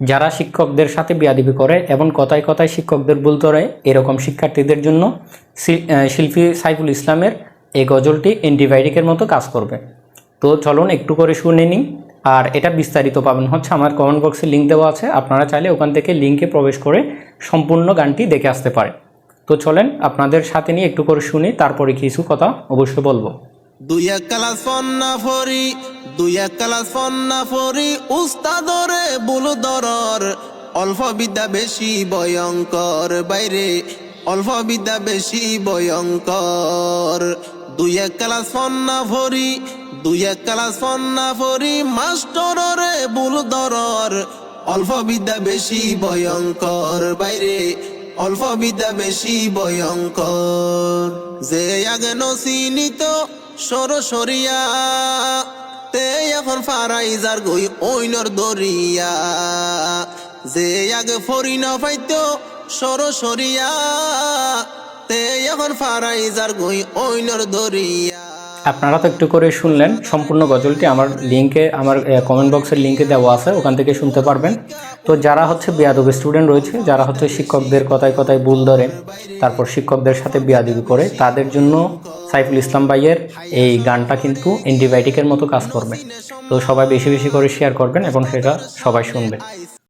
যারা শিক্ষকদের সাথে বিয়াদিবি করে এবং কথায় কথায় শিক্ষকদের ভুল ধরে এরকম শিক্ষার্থীদের জন্য শিল্পী সাইফুল ইসলামের এই গজলটি অ্যান্টিবায়োটিকের মতো কাজ করবে। তো চলুন একটু করে শুনে নিন আর এটা বিস্তারিত পাবেন হচ্ছে আমার কমেন্ট বক্সে লিঙ্ক দেওয়া আছে। আপনারা চাইলে ওখান থেকে লিঙ্কে প্রবেশ করে সম্পূর্ণ গানটি দেখে আসতে পারেন। তো চলেন আপনাদের সাথে নিয়ে একটু করে শুনি, তারপরে কিছু কথা অবশ্যই বলব। দুই এক কালাস ফন্না ফরি দুই এক কালাস ফন্না ফরি উস্তাদরে বুলু দরর। অল্প বিদ্যা বেশি ভয়ঙ্কর, বাইরে অল্প বিদ্যা বেশি ভয়ঙ্কর। দুই এক কালাস ফন্না ফরি, দুই এক কালাস ফন্না ফরি মাস্টররে বুলু দরর। অল্প বিদ্যা বেশি ভয়ঙ্কর, বাইরে অল্প বিদ্যা বেশি ভয়ঙ্কর। যে আগে নসিনিত সরসরিয়া তে এখন ফারাইজার গই ওইনর দরিয়া। যে আগে ফরি না পাইতো সরসরিয়া তে এখন ফারাইজার গই ওইনর দরিয়া। আপনারা তো একটু করে শুনলেন, সম্পূর্ণ গজলটি আমার লিঙ্কে আমার কমেন্ট বক্সের লিঙ্কে দেওয়া আছে, ওখান থেকে শুনতে পারবেন। তো যারা হচ্ছে বিয়াদব স্টুডেন্ট রয়েছে, যারা হচ্ছে শিক্ষকদের কথায় কথায় ভুল ধরে তারপর শিক্ষকদের সাথে বিয়াদবি করে, তাদের জন্য সাইফুল ইসলাম ভাইয়ের এই গানটা কিন্তু অ্যান্টিবায়োটিকের মতো কাজ করবে। তো সবাই বেশি বেশি করে শেয়ার করবেন এবং সেটা সবাই শুনবে